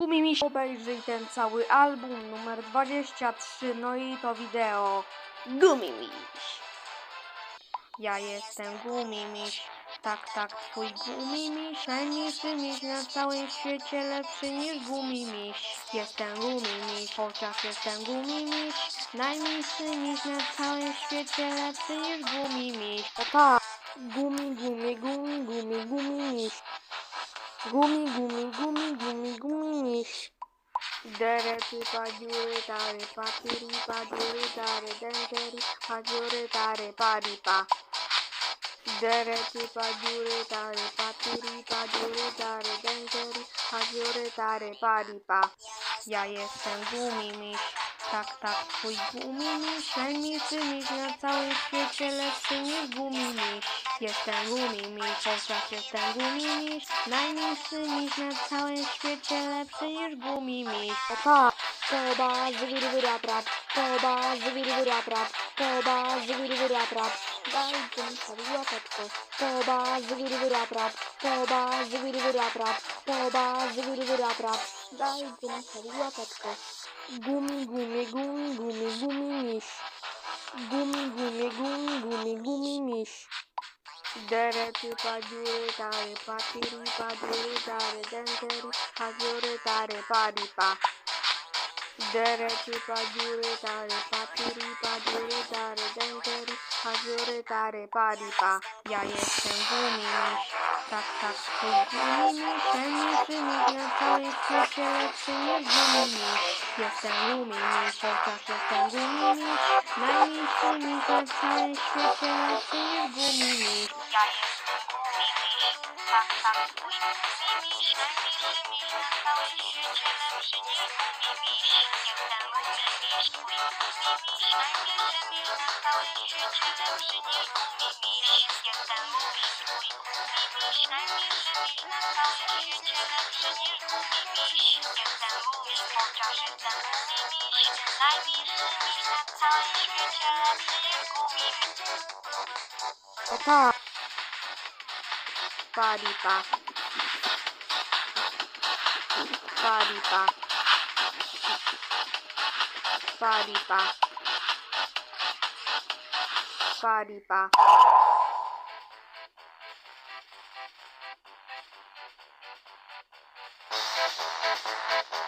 Gumimiś obejrzyj ten cały album numer 23, no i to wideo. Gumimiś. Ja jestem Gumimiś. Tak, tak, twój Gumimiś. Najmniejszy miś na całym świecie, lepszy niż Gumimiś. Jestem Gumimiś, chociaż jestem Gumimiś. Najmniejszy miś na całym świecie, lepszy niż Gumimiś. O tak, gumi, gumi, gumi, gumi, Gumimiś. Gumi, gumi, gumi, gumi, mici. Dere pipa giure tare, papiri pa giure tare, dengeri pa tare, paripa. Dere pipa giure tare, papiri pa giure tare, dengeri pa giure tare, paripa. Ja jestem gumimis, tak, tak, twój gumimis, najmilszy miś na całym świecie, lepszy niż gumimis. Jestem gumimiś, chociaż jestem gumimiś. Najmniejszy miś na całym świecie, lepszy niż gumimiś. O tak, toba, zwir, wyraprap, toba, zwir, wyraprap, toba, zwir, wyraprap. Dajcie mi sobie łapeczkę. Toba, zwir, wyraprap, toba, zwir, wyraprap, toba, zwir, wyraprap. Dajcie mi sobie łapeczkę. Gumi, gumi, gumi, gumi. Gumi, Dere ti pajure tare patiri pajure tare denteri pajure tare paripa. Dere ti pajure tare patiri pajure tare denteri pajure tare paripa. Ja jestem guminiś. Tak, tak, guminiś. Ten niczynik na całej świecie lepszy niż guminiś. Jestem guminiś, tak, jestem guminiś. Najmniejszy niż na całej świecie lepszy niż guminiś. 音を body pa Body pack. Body pa Body pa Thank you.